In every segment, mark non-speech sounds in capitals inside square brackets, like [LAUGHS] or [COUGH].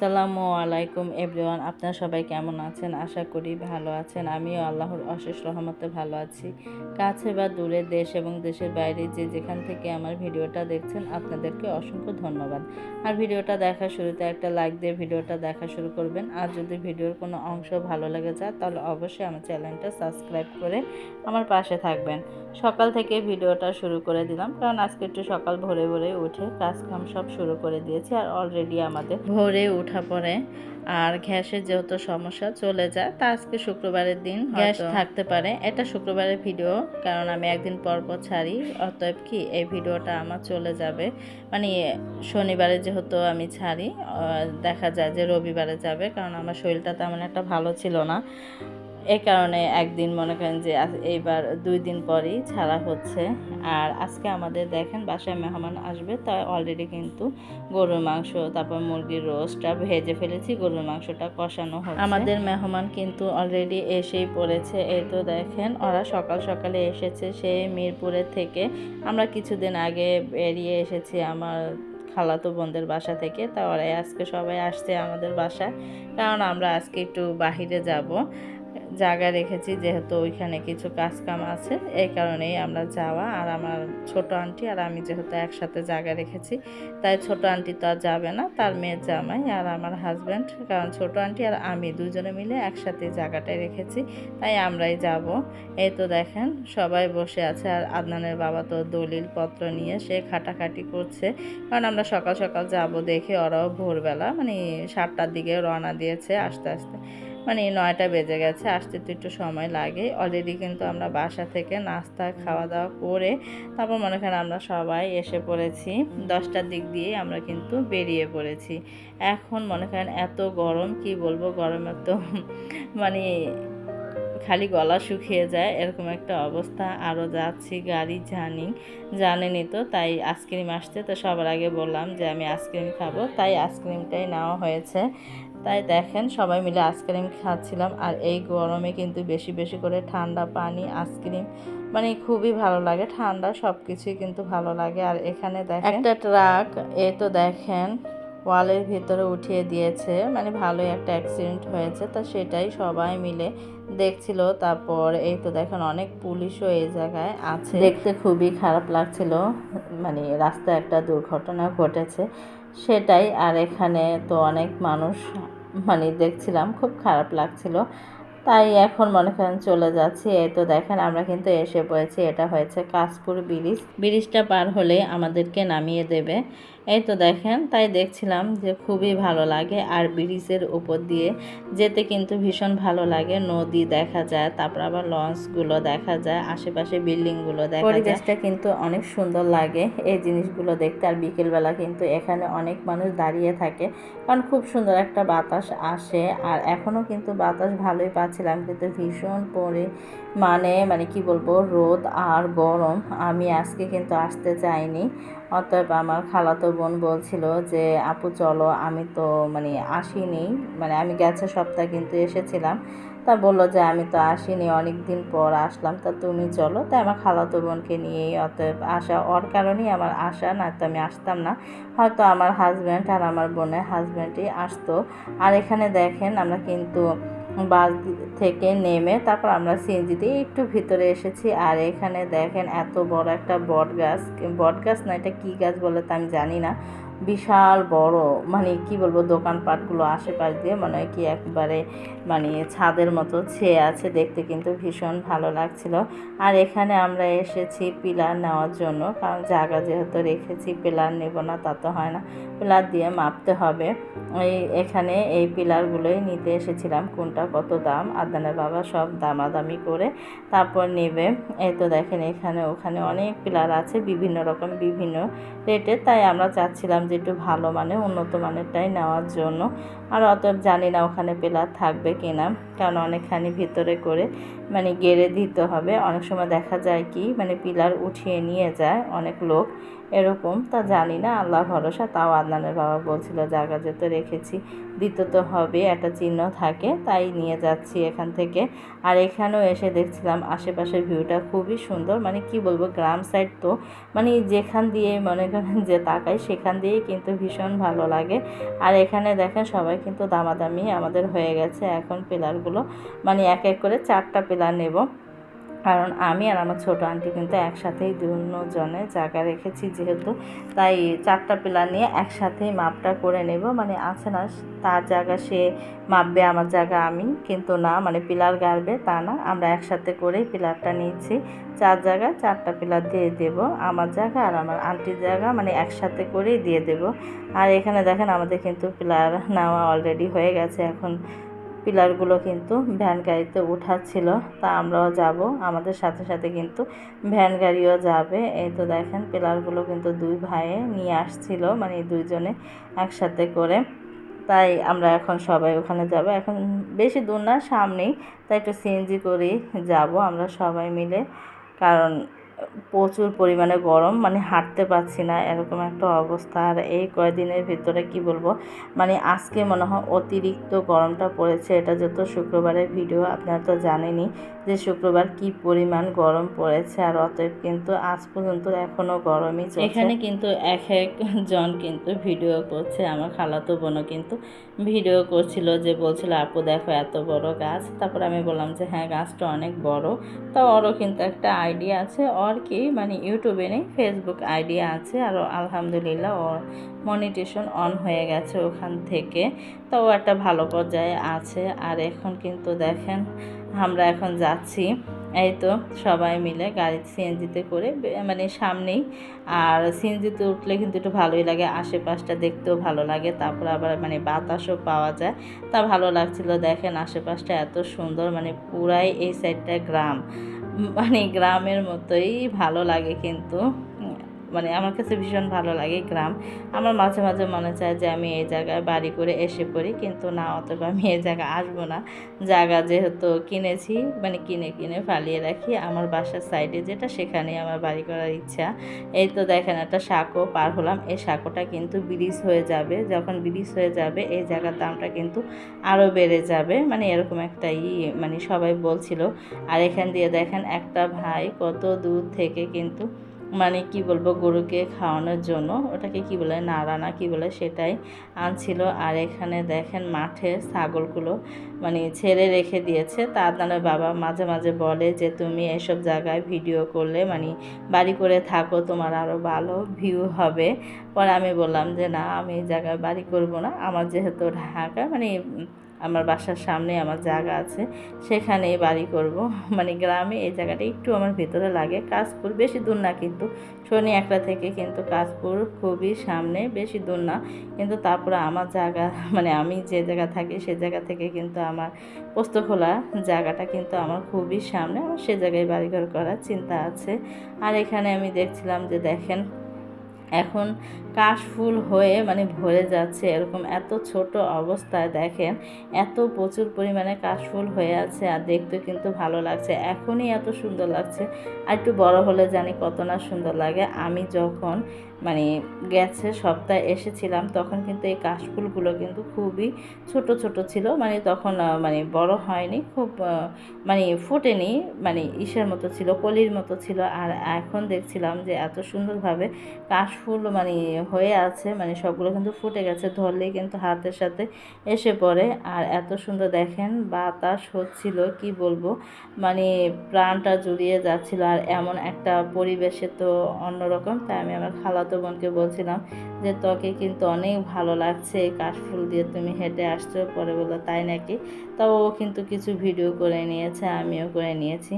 আসসালামু আলাইকুম এভরিওয়ান, আপনারা সবাই কেমন আছেন? আশা করি ভালো আছেন। আমিও আল্লাহর অশেষ রহমতে ভালো আছি। কাছে বা দূরে দেশ এবং দেশের বাইরে যে যেখান থেকে আমার ভিডিওটা দেখছেন, আপনাদেরকে অসংখ্য ধন্যবাদ। আর ভিডিওটা দেখার শুরুতে একটা লাইক দিয়ে ভিডিওটা দেখা শুরু করবেন। আর যদি ভিডিওর কোনো অংশ ভালো লেগে যায়, তাহলে অবশ্যই আমার চ্যানেলটা সাবস্ক্রাইব করে আমার পাশে থাকবেন। সকাল থেকে ভিডিওটা শুরু করে দিলাম, কারণ আজকে একটু সকাল ভোরে ভোরে উঠে কাজকাম সব শুরু করে দিয়েছি। আর অলরেডি আমাদের ভোরে উঠা পড়ে আর গ্যাসের যেহেতু সমস্যা চলে যায় তা আজকে শুক্রবারের দিন গ্যাস থাকতে পারে। এটা শুক্রবারের ভিডিও কারণ আমি একদিন পর পর ছাড়ি অতএব কি এই ভিডিওটা আমার চলে যাবে। মানে শনিবারে যেহেতু আমি ছাড়ি দেখা যায় যে রবিবারে যাবে কারণ আমার শরীরটা তেমন একটা ভালো ছিল না। এই কারণে একদিন মনে করেন যে এইবার দুই দিন পরেই ছাড়া হচ্ছে। আর আজকে আমাদের দেখেন বাসায় মেহমান আসবে তাই অলরেডি কিন্তু গরুর মাংস, তারপর মুরগির রোস্টটা ভেজে ফেলেছি, গরুর মাংসটা কষানো হচ্ছে। আমাদের মেহমান কিন্তু অলরেডি এসেই পড়েছে। এই তো দেখেন, ওরা সকাল সকালে এসেছে সেই মিরপুরের থেকে। আমরা কিছুদিন আগে বেরিয়ে এসেছি আমার খালাতো বোনদের বাসা থেকে, তা ওরাই আজকে সবাই আসছে আমাদের বাসায়। কারণ আমরা আজকে একটু বাহিরে যাব। জায়গা রেখেছি, যেহেতু ওইখানে কিছু কাজ কাম আছে, এই কারণেই আমরা যাওয়া আর আমার ছোট আন্টি আর আমি যেহেতু একসাথে জায়গা রেখেছি, তাই ছোট আন্টি তো আর যাবে না, তার মেয়ের জামাই আর আমার হাজব্যান্ড কারণ ছোট আন্টি আর আমি দুজনে মিলে একসাথে জায়গাটায় রেখেছি, তাই আমরাই যাব। এই তো দেখেন, সবাই বসে আছে আর আদনানের বাবা তো দলিল পত্র নিয়ে সে খাটাখাটি করছে, কারণ আমরা সকাল সকাল যাব দেখে ওরাও ভোরবেলা মানে সাতটার দিকে রওনা দিয়েছে আস্তে আস্তে। মানে নয়টা বেজে গেছে, আসতে তো একটু সময় লাগে। অলরেডি কিন্তু আমরা বাসা থেকে নাস্তা খাওয়া দাওয়া করে তারপর মনে করেন আমরা সবাই এসে পড়েছি। দশটার দিক দিয়ে আমরা কিন্তু বেরিয়ে পড়েছি। এখন মনে করেন এত গরম, কি বলব? গরমের তো মানে খালি গলা শুকিয়ে যায়, এরকম একটা অবস্থা। আরও যাচ্ছি গাড়ি জানি জানেনি তো, তাই আইসক্রিম আসছে। তো সবার আগে বললাম যে আমি আইসক্রিম খাব, তাই আইসক্রিমটাই নেওয়া হয়েছে। তাই দেখেন সবাই মিলে আইসক্রিম খাচ্ছিলাম আর এই গরমে কিন্তু বেশি বেশি করে ঠান্ডা পানি আইসক্রিম মানে খুবই ভালো লাগে। ঠান্ডা সব কিছুই কিন্তু ভালো লাগে। আর এখানে দেখেন একটা ট্রাক এ তো দেখেন ওয়ালের ভিতরে উঠিয়ে দিয়েছে মানে ভালোই একটা অ্যাক্সিডেন্ট হয়েছে। তা সেটাই সবাই মিলে দেখছিল। তারপর এই তো দেখেন অনেক পুলিশও এই জায়গায় আছে। দেখতে খুবই খারাপ লাগছিল। মানে রাস্তায় একটা দুর্ঘটনা ঘটেছে। সেটাই, আর এখানে তো অনেক মানুষ মানে দেখছিলাম, খুব খারাপ লাগছিল। তাই এখন মনে করেন চলে যাচ্ছি। এই তো দেখেন, আমরা কিন্তু এসে পড়েছি। এটা হয়েছে কাশপুর ব্রিজ। ব্রিজটা পার হলে আমাদেরকে নামিয়ে দেবে। এই তো দেখেন, তাই দেখছিলাম যে খুবই ভালো লাগে আর ব্রিজের উপর দিয়ে যেতে কিন্তু ভীষণ ভালো লাগে। নদী দেখা যায়, তারপর আবার লঞ্চগুলো দেখা যায়, আশেপাশে বিল্ডিংগুলো দেখা যায়। পরিবেশটা কিন্তু অনেক সুন্দর লাগে এই জিনিসগুলো দেখতে, আর বিকেলবেলা কিন্তু এখানে অনেক মানুষ দাঁড়িয়ে থাকে। কারণ খুব সুন্দর একটা বাতাস আসে, আর এখনও কিন্তু বাতাস ভালোই পাচ্ছিলাম, কিন্তু ভীষণ পরে মানে মানে কি বলব, রোদ আর গরম। আমি আজকে কিন্তু আসতে চাইনি। অতএব আমার খালাতো বোন বলছিল যে, আপু, চলো, আমি তো মানে আসিনি। মানে আমি গেছে সপ্তাহে কিন্তু এসেছিলাম। তা বলল যে, আমি তো আসিনি অনেক দিন পর আসলাম। তা তুমি চলো। তাই আমার খালাতো বোনকে নিয়েই অতএব আসা, ওর কারণেই আমার আসা না তো আমি আসতাম না। হয়তো আমার হাজব্যান্ড আর আমার বোনের হাজব্যান্ডই আসতো। আর এখানে দেখেন, আমরা কিন্তু বাস থেকে নেমে তারপর আমরা সিএনজিতে একটু ভিতরে এসেছি। আর এখানে দেখেন এত বড় একটা বট গাছ বট গাছ না, এটা কী গাছ বলে তো আমি জানি না। বিশাল বড় মানে কি বলব, দোকানপাটগুলো আশেপাশ দিয়ে মনে কি একবারে মানে ছাদের মতো ছেয়ে আছে। দেখতে কিন্তু ভীষণ ভালো লাগছিল। আর এখানে আমরা এসেছি পিলার নেওয়ার জন্য, কারণ জায়গা যেহেতু রেখেছি, পিলার নেব না তা তো হয় না। পিলার দিয়ে মাপতে হবে। এই এখানে এই পিলারগুলোই নিতে এসেছিলাম, কোনটা কত দাম, আদানের বাবা সব দামাদামি করে তারপর নেবে। এই তো দেখেন এখানে, ওখানে অনেক পিলার আছে, বিভিন্ন রকম, বিভিন্ন রেটে তাই আমরা চাচ্ছিলাম যে একটু ভালো মানে উন্নত মানেরটাই নেওয়ার জন্য। আর অত জানি না ওখানে পেলার থাকবে কিনা, কারণ অনেকখানি ভিতরে করে মানে গেড়ে দিতে হবে। অনেক সময় দেখা যায় কি মানে পিলার উঠিয়ে নিয়ে যায় অনেক লোক। এরকম, তা জানি না আল্লাহ ভরসা, তাও আদনানের বাবা বলছিল, জায়গা যেতে রেখেছি দিতে তো হবে, একটা চিহ্ন থাকে, তাই নিয়ে যাচ্ছি এখান থেকে। আর এখানেও এসে দেখছিলাম, আশেপাশের ভিউটা খুবই সুন্দর মানে কি বলব, গ্রাম সাইড তো মানে যেখান দিয়ে মনে করেন যে তাকাই, সেখান দিয়েই কিন্তু ভীষণ ভালো লাগে। আর এখানে দেখেন, সবাই কিন্তু দামাদামি আমাদের হয়ে গেছে, এখন পিলারগুলো মানে এক এক করে চারটা পিলার নেব। কারণ আমি আর আমার ছোটো আন্টি কিন্তু একসাথেই দুজনে জায়গা রেখেছি যেহেতু। তাই চারটা পিলার নিয়ে একসাথেই মাপটা করে নেব। মানে আছে না, তার জায়গা সে মাপবে, আমার জায়গা আমি। কিন্তু না মানে পিলার গাড়বে, তা না। আমরা একসাথে করেই পিলারটা নিয়েছি। চার জায়গায় চারটা পিলার দিয়ে দেব। আমার জায়গা আর আমার আন্টির জায়গা মানে একসাথে করেই দিয়ে দেব। আর এখানে দেখেন আমাদের কিন্তু পিলার নেওয়া অলরেডি হয়ে গেছে। এখন পিলারগুলো কিন্তু ভ্যান গাড়িতে উঠাচ্ছিল, তা আমরাও যাব। আমাদের সাথে সাথে কিন্তু ভ্যান গাড়িও যাবে। এই তো দেখেন, পিলারগুলো কিন্তু দুই ভাইয়ে নিয়ে আসছিল মানে দুইজনে একসাথে করে। তাই আমরা এখন সবাই ওখানে যাব। এখন বেশি দূর না, সামনেই। তাই একটু সিএনজি করেই যাব আমরা সবাই মিলে। কারণ প্রচুর পরিমাণে গরম মানে হাঁটতে পারছি না, এরকম একটা অবস্থা। আর এই কয়দিনের ভিতরে কি বলব? মানে আজকে মনে হয় অতিরিক্ত গরমটা পড়েছে, এটা যত শুক্রবারের ভিডিও, আপনারা তো জানেনই যে শুক্রবার কি পরিমাণ গরম পড়েছে, আর অতএব কিন্তু আজ পর্যন্ত এখনও গরমই চলছে। এখানে কিন্তু এক একজন কিন্তু ভিডিও করছে, আমার খালাতো বোনও কিন্তু ভিডিও করছিল যে বলছিল, আপু দেখো এত বড় গাছ। তারপর আমি বললাম যে হ্যাঁ গাছটা অনেক বড়। তা ওরও কিন্তু একটা আইডিয়া আছে, ওর কি মানে ইউটিউবে নেই ফেসবুক আইডিয়া আছে, আর আলহামদুলিল্লাহ ওর মনিটেশন অন হয়ে গেছে ওখান থেকে। তো ও একটা ভালো পর্যায়ে আছে, আর এখন কিন্তু দেখেন আমরা এখন যাচ্ছি, এই তো সবাই মিলে গাড়ি সিএনজিতে করে মানে সামনেই, আর সিএনজিতে উঠলে কিন্তু একটু ভালোই লাগে, আশেপাশটা দেখতেও ভালো লাগে, তারপর আবার মানে বাতাসও পাওয়া যায়। তা ভালো লাগছিল দেখেন আশেপাশটা এত সুন্দর মানে পুরাই এই সাইডটা গ্রাম মানে গ্রামের মতোই ভালো লাগে কিন্তু। মানে আমার কাছে ভীষণ ভালো লাগে গ্রাম। আমার মাঝে মাঝে মনে চায় যে আমি এই জায়গায় বাড়ি করে এসে পড়ি, কিন্তু না, অতটা আমি এই জায়গায় আসব না। জায়গা যেহেতু কিনেছি মানে কিনে কিনে ফালিয়ে রাখি। আমার বাসার সাইডে যেটা, সেখানেই আমার বাড়ি করার ইচ্ছা। এই তো দেখেন, একটা সাঁকো পার হলাম। এই সাঁকোটা কিন্তু ব্রিজ হয়ে যাবে। যখন ব্রিজ হয়ে যাবে, এই জায়গার দামটা কিন্তু আরও বেড়ে যাবে। মানে এরকম একটা ই মানে সবাই বলছিল। আর এখান দিয়ে দেখেন, একটা ভাই কত দূর থেকে কিন্তু মানে কি বলব, গরুকে খাওয়ানোর জন্য। ওটাকে কি বলে নাড়া না কি বলে, সেটাই আনছিল। আর এখানে দেখেন মাঠে ছাগলগুলো মানে ছেড়ে রেখে দিয়েছে। তার দ্বারা বাবা মাঝে মাঝে বলে যে, তুমি এসব জায়গায় ভিডিও করলে মানে বাড়ি করে থাকো, তোমার আরও ভালো ভিউ হবে। পরে আমি বললাম যে, না, আমি এই জায়গায় বাড়ি করব না। আমার যেহেতু ঢাকা মানে আমার বাসার সামনে আমার জায়গা আছে, সেখানেই বাড়ি করব। মানে গ্রামে এই জায়গাটা একটু আমার ভেতরে লাগে। কাশপুর বেশি দূর না কিন্তু, শনি একটা থেকে কিন্তু কাশপুর খুবই সামনে বেশি দূর না। কিন্তু তারপরে আমার জায়গা মানে আমি যে জায়গা থাকি সে জায়গা থেকে কিন্তু আমার পোস্তখোলা জায়গাটা কিন্তু আমার খুবই সামনে। আমার সে জায়গায় বাড়িঘর করার চিন্তা আছে। আর এখানে আমি দেখছিলাম যে দেখেন এখন কাশফুল হয়ে মানে ভরে যাচ্ছে। এরকম এত ছোট অবস্থায় দেখেন, এত প্রচুর পরিমাণে কাশফুল হয়ে আছে আর দেখতে কিন্তু ভালো লাগছে। এখনই এত সুন্দর লাগছে। আর একটু বড় হলে জানি কত না সুন্দর লাগে। আমি যখন মানে গেছে সপ্তাহে এসেছিলাম, তখন কিন্তু এই কাশফুলগুলো কিন্তু খুবই ছোট ছোট ছিল। মানে তখন মানে বড় হয়নি, খুব মানে ফোটেনি মানে ইসের মতো ছিল, কলির মতো ছিল। আর এখন দেখছিলাম যে এত সুন্দরভাবে কাশফুল মানে হয়ে আছে মানে সবগুলো কিন্তু ফুটে গেছে, ধরলেই কিন্তু হাতের সাথে এসে পড়ে। আর এত সুন্দর দেখেন বাতাস হচ্ছিল, কি বলব? মানে প্রাণটা জুড়িয়ে যাচ্ছিল। আর এমন একটা পরিবেশে তো অন্যরকম, তাই আমি আমার খালাতো বোনকে বলছিলাম যে, তোকে কিন্তু অনেক ভালো লাগছে এই কাশফুল দিয়ে তুমি হেঁটে আসছো, পরে বলল তাই নাকি? তাও ও কিন্তু কিছু ভিডিও করে নিয়েছে, আমিও করে নিয়েছি।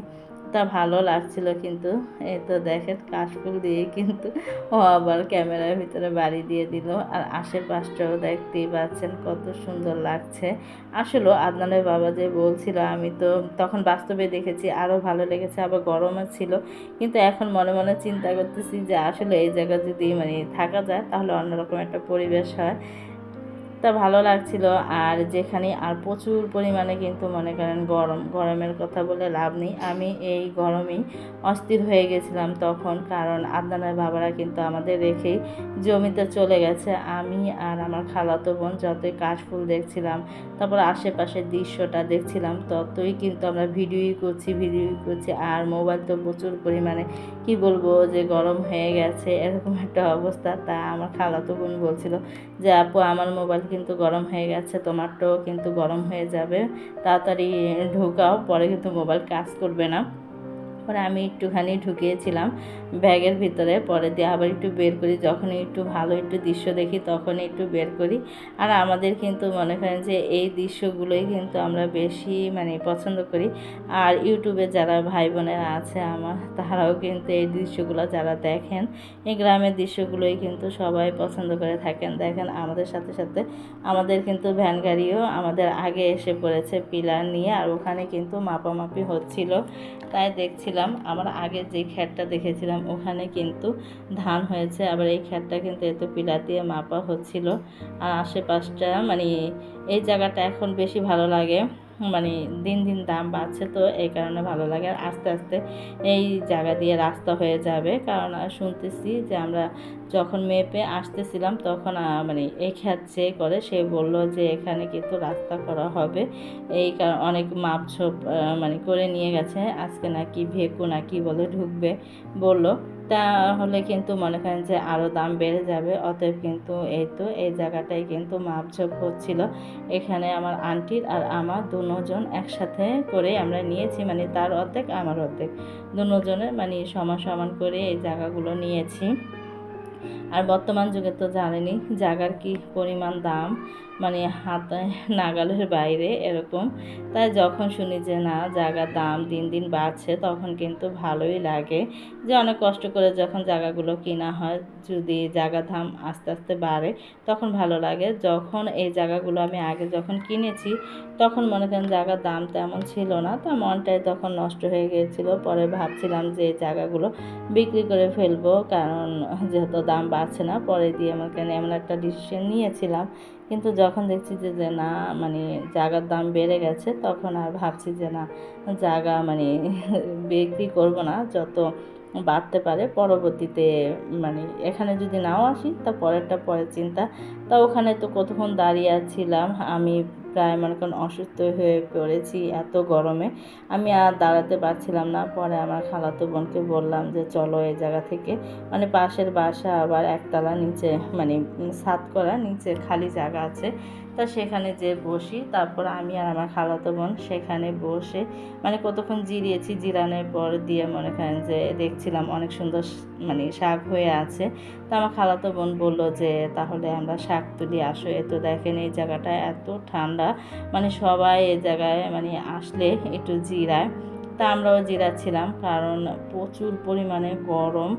তা ভালো লাগছিল কিন্তু, এই তো দেখেন কাশফুল দিয়ে কিন্তু ও আবার ক্যামেরার ভিতরে বাড়ি দিয়ে দিল। আর আশেপাশটাও দেখতেই পাচ্ছেন কত সুন্দর লাগছে। আসলে আদনানের বাবা যে বলছিল, আমি তো তখন বাস্তবে দেখেছি আরও ভালো লেগেছে, আবার গরমও ছিল। কিন্তু এখন মনে মনে চিন্তা করতেছি যে আসলে এই জায়গা যদি মানে থাকা যায়, তাহলে অন্যরকম একটা পরিবেশ হয়। তা ভালো লাগছিল। আর যেখানে, আর প্রচুর পরিমাণে কিন্তু মনে করেন গরম, গরমের কথা বলে লাভ নেই। আমি এই গরমেই অস্থির হয়ে গেছিলাম তখন, কারণ আদনানের বাবারা কিন্তু আমাদের রেখেই জমিতে চলে গেছে। আমি আর আমার খালাতো বোন যতই কাশফুল দেখছিলাম, তারপর আশেপাশের দৃশ্যটা দেখছিলাম, ততই কিন্তু আমরা ভিডিওই করছি ভিডিওই করছি। আর মোবাইল তো প্রচুর পরিমাণে, কি বলব যে গরম হয়ে গেছে, এরকম একটা অবস্থা। তা আমার খালাতো বোন বলছিল যে, আপু, আমার মোবাইল কিন্তু গরম হয়ে গেছে, তোমারটাও কিন্তু গরম হয়ে যাবে। তাড়াতাড়ি ঢোকাও, পরে কিন্তু মোবাইল কাজ করবে না। পরে আমি একটুখানি ঢুকিয়েছিলাম ব্যাগের ভিতরে। পরে দিয়ে আবার একটু বের করি। যখন একটু ভালো একটু দৃশ্য দেখি তখন একটু বের করি। আর আমাদের কিন্তু মনে করেন যে এই দৃশ্যগুলোই কিন্তু আমরা বেশি মানে পছন্দ করি। আর ইউটিউবে যারা ভাই বোনেরা আছে আমার, তারাও কিন্তু এই দৃশ্যগুলো যারা দেখেন, এই গ্রামের দৃশ্যগুলোই কিন্তু সবাই পছন্দ করে থাকেন। দেখেন আমাদের সাথে সাথে আমাদের কিন্তু ভ্যান গাড়িও আমাদের আগে এসে পড়েছে পিলার নিয়ে, আর ওখানে কিন্তু মাপামাপি হচ্ছিল। তাই দেখছিলাম, আমার আগে যে খ্যাটটা দেখেছিলাম, ওখানে কিন্তু ধান হয়েছে, আবার এই খ্যাটটা কিন্তু এত পিলা দিয়ে মাপা হচ্ছিল। আর আশেপাশটা মানে এই জায়গাটা এখন বেশি ভালো লাগে। মানে দিন দিন দাম বাড়ছে তো এই কারণে ভালো লাগে। আর আস্তে আস্তে এই জায়গা দিয়ে রাস্তা হয়ে যাবে। কারণ শুনতেছি যে আমরা যখন মেপে আসতেছিলাম তখন মানে এই খ্যাত করে সে বলল যে এখানে কিন্তু রাস্তা করা হবে। এই কারণ অনেক মাপঝোপ মানে করে নিয়ে গেছে। আজকে নাকি ভেকু নাকি বলে ঢুকবে বলল। তাহলে কিন্তু মনে করেন যে আরও দাম বেড়ে যাবে। অতএব কিন্তু এই তো এই জায়গাটাই কিন্তু মাপঝোপ হচ্ছিল। এখানে আমার আন্টির আর আমার দুজন একসাথে করে আমরা নিয়েছি মানে তার অর্ধেক, আমার অর্ধেক। দুজনের মানে সমান সমান করে এই জায়গাগুলো নিয়েছি। আর বর্তমান যুগে তো জানেনি জায়গার কি পরিমাণ দাম মানে হাতে নাগালের বাইরে এরকম। তাই যখন শুনি যে না জায়গার দাম দিন দিন বাড়ছে, তখন কিন্তু ভালোই লাগে যে অনেক কষ্ট করে যখন জায়গাগুলো কেনা হয়, যদি জায়গা দাম আস্তে আস্তে বাড়ে, তখন ভালো লাগে। যখন এই জায়গাগুলো আমি আগে যখন কিনেছি, তখন মনে করেন জায়গার দাম তেমন ছিল না। তা মনটাই তখন নষ্ট হয়ে গিয়েছিল। পরে ভাবছিলাম যে এই জায়গাগুলো বিক্রি করে ফেলব, কারণ যেহেতু দাম বাড়ছে না, পরে দিয়ে আমার আমাকে এমন একটা ডিসিশন নিয়েছিলাম। কিন্তু যখন দেখছি যে যে না মানে জায়গার দাম বেড়ে গেছে, তখন আর ভাবছি যে না জায়গা মানে [LAUGHS] বিক্রি করব না, যত বাড়তে পারে পরবর্তীতে মানে এখানে যদি নাও আসি, তা পরেরটা পরের চিন্তা। তা ওখানে তো কতক্ষণ দাঁড়িয়ে ছিলাম আমি প্রায় মনে করেন অসুস্থ হয়ে পড়েছি এত গরমে। আমি আর দাঁড়াতে পারছিলাম না। পরে আমার খালাতো বোনকে বললাম যে, চলো এই জায়গা থেকে। মানে পাশের বাসা আবার একতলা নিচে মানে সাত করা নিচে খালি জায়গা আছে। তা সেখানে যে বসি। তারপর আমি আর আমার খালাতো বোন সেখানে বসে মানে কতক্ষণ জিরিয়েছি জিরানোর পর দিয়ে মনে করেন যে দেখছিলাম অনেক সুন্দর মানে শাক হয়ে আছে। তা আমার খালাতো বোন বলল যে, তাহলে আমরা শাক তুলি, আসো। এ তো দেখেন এই জায়গাটা এত ঠান্ডা মানে সবাই এই জায়গায় মানে আসলে একটু জিরায়। তা আমরাও জিরাচ্ছিলাম, কারণ প্রচুর পরিমাণে গরম।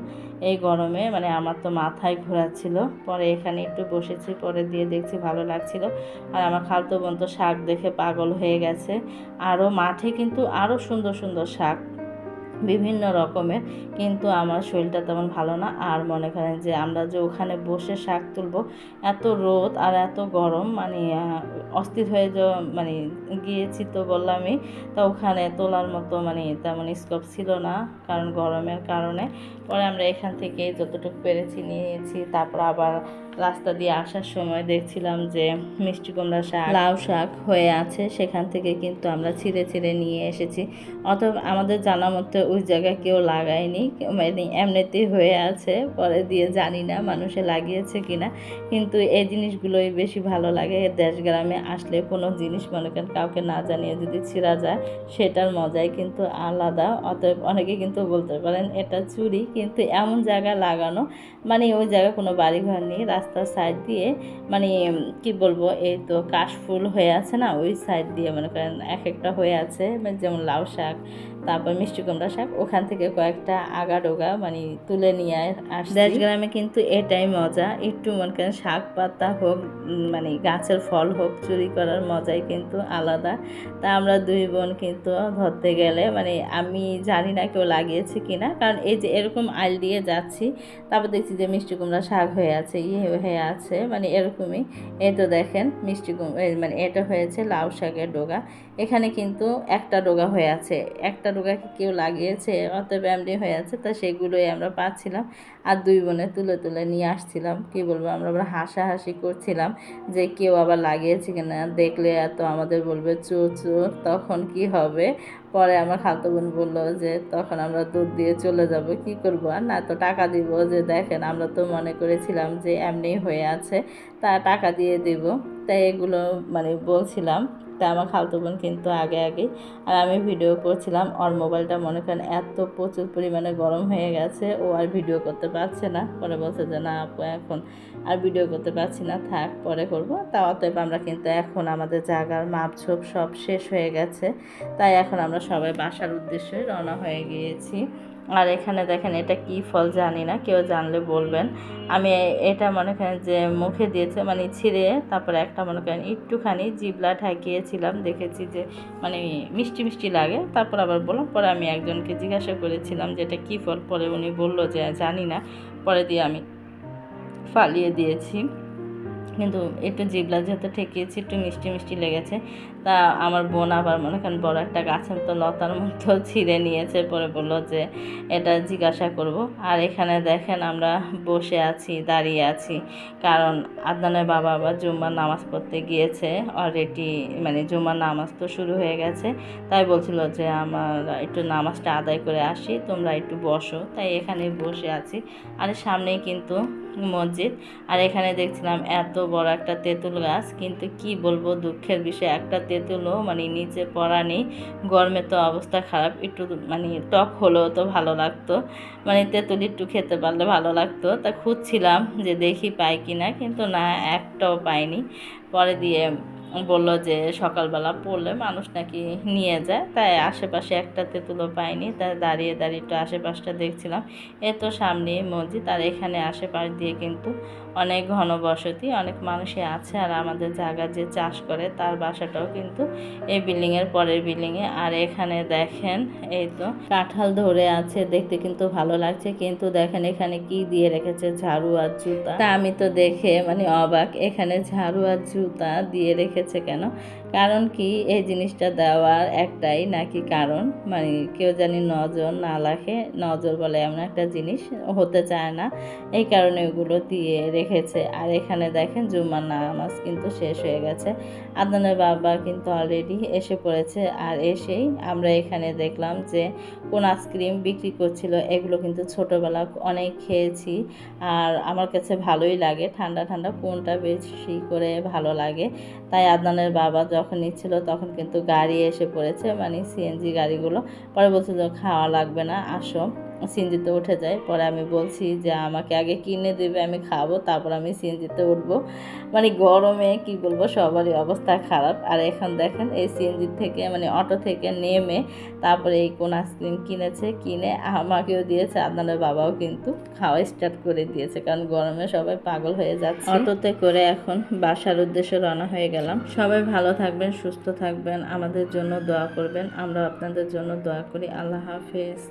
এই গরমে মানে আমার তো মাথায় ঘোরাচ্ছিল। পরে এখানে একটু বসেছি, পরে দিয়ে দেখছি ভালো লাগছিল। আর আমার খালতো বোন তো শাক দেখে পাগল হয়ে গেছে। আরও মাঠে কিন্তু আরও সুন্দর সুন্দর শাক। বিভিন্ন রকমের, কিন্তু আমার শরীরটা তেমন ভালো না। আর মনে করেন যে আমরা যে ওখানে বসে শাক তুলবো, এত রোদ আর এত গরম মানে অস্থির হয়ে মানে গিয়েছি তো বললামই, তা ওখানে তোলার মতো মানে তেমন স্কোপ ছিল না, কারণ গরমের কারণে। পরে আমরা এখান থেকে যতটুকু পেরেছি নিয়েছি, তারপর আবার রাস্তা দিয়ে আসার সময় দেখছিলাম যে মিষ্টি কুমড়া শাক, লাউ শাক হয়ে আছে। সেখান থেকে কিন্তু আমরা ছিঁড়ে ছিঁড়ে নিয়ে এসেছি। অথবা আমাদের জানা মতো ওই জায়গায় কেউ লাগায়নি। মানে এমনিতেই হয়ে আছে। পরে দিয়ে জানি না মানুষে লাগিয়েছে কিনা। কিন্তু এই জিনিসগুলোই বেশি ভালো লাগে দেশ গ্রামে আসলে কোনো জিনিস মনে করেন কাউকে না জানিয়ে যদি ছিঁড়া যায়, সেটার মজাই কিন্তু আলাদা। অতএব অনেকে কিন্তু বলতে পারেন, এটা চুরি। কিন্তু এমন জায়গায় লাগানো মানে ওই জায়গায় কোনো বাড়িঘর নেই। রাস্তার সাইড দিয়ে মানে কি বলব এই তো কাশফুল হয়ে আছে না, ওই সাইড দিয়ে মনে করেন এক একটা হয়ে আছে মানে যেমন লাউ শাক তারপর মিষ্টি কুমড়া শাক, ওখান থেকে কয়েকটা আগা ডোগা মানে তুলে নিয়ে আসছি। দেশ গ্রামে কিন্তু এটাই মজা। একটু মনে করেন শাক পাতা হোক মানে গাছের ফল হোক, চুরি করার মজাই কিন্তু আলাদা। তা আমরা দুই বোন কিন্তু ধরতে গেলে মানে আমি জানি না কেউ লাগিয়েছে কি না কারণ এই যে এরকম আইল দিয়ে যাচ্ছি, তারপর দেখছি যে মিষ্টি কুমড়া শাক হয়ে আছে ইয়ে হয়ে আছে মানে এরকমই। এই তো দেখেন মিষ্টি কুম- এই মানে এটা হয়েছে লাউ শাকের ডোগা। এখানে কিন্তু একটা ডোগা হয়ে আছে। একটা ডোগা কি কেউ লাগিয়েছে, অতএব এমনি হয়ে আছে, তা সেগুলোই আমরা পাচ্ছিলাম। আর দুই বোনে তুলে তুলে নিয়ে আসছিলাম। কি বলব, আমরা আবার হাসাহাসি করছিলাম যে কেউ আবার লাগিয়েছে কিনা। দেখলে এত আমাদের বলবে, চো চো, তখন কি হবে? পরে আমার খালতো বোন বলল যে, তখন আমরা দুধ দিয়ে চলে যাব, কি করব? আর না, তো টাকা দিব যে, দেখেন, আমরা তো মনে করেছিলাম যে এমনি হয়ে আছে, তা টাকা দিয়ে দিব। তাই এগুলো মানে বলছিলাম। তা আমার খালতো বোন কিন্তু আগে আগে আর আমি ভিডিও করছিলাম, ওর মোবাইলটা মনে করেন এত প্রচুর পরিমাণে গরম হয়ে গেছে, ও আর ভিডিও করতে পারছে না। পরে বলছে যে, না আপু, এখন আর ভিডিও করতে পারছি না, থাক, পরে করব। তা অতএব আমরা কিন্তু এখন আমাদের জায়গার মাপঝোপ সব শেষ হয়ে গেছে। তাই এখন আমরা সবাই বাসার উদ্দেশ্যে রওনা হয়ে গিয়েছি। আর এখানে দেখেন এটা কি ফল জানি না, কেউ জানলে বলবেন। আমি এটা মনে করেন যে মুখে দিয়েছে মানে ছিঁড়ে, তারপরে একটা মনে করেন একটুখানি জিবলা ঠাকিয়েছিলাম, দেখেছি যে মানে মিষ্টি মিষ্টি লাগে। তারপর আবার বললাম, পরে আমি একজনকে জিজ্ঞাসা করেছিলাম যে এটা কী ফল? পরে উনি বলল যে জানি না, পরে দিয়ে আমি ফালিয়ে দিয়েছি। কিন্তু একটু জিবলা যেহেতু ঠেকিয়েছি, একটু মিষ্টি মিষ্টি লেগেছে। তা আমার বোন আবার মনে করেন বড় একটা গাছের তো লতার মতো [LAUGHS] ছিঁড়ে নিয়েছে, পরে বলল যে এটা জিজ্ঞাসা করব। আর এখানে দেখেন আমরা বসে আছি, দাঁড়িয়ে আছি। কারণ আদনানের বাবা আবার জুম্মার নামাজ পড়তে গিয়েছে অলরেডি মানে জুম্মার নামাজ তো শুরু হয়ে গেছে। তাই বলছিল যে আমার একটু নামাজটা আদায় করে আসি, তোমরা একটু বসো। তাই এখানে বসে আছি। আর সামনেই কিন্তু মসজিদ। আর এখানে দেখছিলাম এত বড় একটা তেঁতুল গাছ, কিন্তু কি বলব দুঃখের বিষয়, একটা তেঁতুলও মানে নিচে পড়া নেই, গরমে তো অবস্থা খারাপ, একটু মানে টক হলেও তো ভালো লাগতো। মানে তেঁতুল একটু খেতে পারলে ভালো লাগতো। তা খুঁজছিলাম যে দেখি পাই কিনা, কিন্তু না, একটাও পাইনি। পরে দিয়ে বলল যে সকালবেলা পড়লে মানুষ নাকি নিয়ে যায়। তাই আশেপাশে একটা তেঁতুলো পাইনি তাই দাঁড়িয়ে দাঁড়িয়ে একটু আশেপাশটা দেখছিলাম। এ তো সামনেই মসজিদ, আর এখানে আশেপাশ দিয়ে কিন্তু অনেক ঘন বসতি অনেক মানুষই আছে আর আমাদের জায়গা যে চাষ করে তার বাসাটাও কিন্তু এই বিল্ডিংয়ের পরের বিল্ডিংয়ে। আর এখানে দেখেন, এই তো কাঁঠাল ধরে আছে, দেখতে কিন্তু ভালো লাগছে। কিন্তু দেখেন এখানে কি দিয়ে রেখেছে ঝাড়ু আর জুতা। তা আমি তো দেখে মানে অবাক, এখানে ঝাড়ু আর জুতা দিয়ে রেখেছে কেন? কারণ কি? এই জিনিসটা দেওয়ার একটাই নাকি কারণ? মানে কেউ জানি নজর না লাখে নজর বলে এমন একটা জিনিস হতে চায় না। এই কারণে ওগুলো দিয়ে রেখেছে। আর এখানে দেখেন, জুম্মার নামাজ কিন্তু শেষ হয়ে গেছে। আদনানের বাবা কিন্তু অলরেডি এসে পড়েছে। আর এসেই আমরা এখানে দেখলাম যে, কোন আইসক্রিম বিক্রি করছিল, এগুলো কিন্তু ছোটোবেলা অনেক খেয়েছি। আর আমার কাছে ভালোই লাগে। ঠান্ডা ঠান্ডা, কোনটা বেশি করে ভালো লাগে? তাই আদনানের বাবা যখন নিচ্ছিল তখন কিন্তু গাড়ি এসে পড়েছে মানে সিএনজি গাড়িগুলো। পরে বলছিল খাওয়া লাগবে না, আসো। সিএনজিতে উঠে যায়। পরে আমি বলছি যে, আমাকে আগে কিনে দেবে, আমি খাব, তারপর আমি সিএনজিতে উঠবো। মানে গরমে, কি বলব, সবারই অবস্থা খারাপ। আর এখন দেখেন, এই সিএনজি থেকে মানে অটো থেকে নেমে, তারপরে এই কোন আইসক্রিম কিনেছে, কিনে আমাকেও দিয়েছে আদনানের বাবাও কিন্তু খাওয়া স্টার্ট করে দিয়েছে, কারণ গরমে সবাই পাগল হয়ে যাচ্ছে। অটোতে করে এখন বাসার উদ্দেশ্যে রওনা হয়ে গেলাম। সবাই ভালো থাকবেন, সুস্থ থাকবেন, আমাদের জন্য দোয়া করবেন। আমরা আপনাদের জন্য দোয়া করি। আল্লাহ হাফেজ।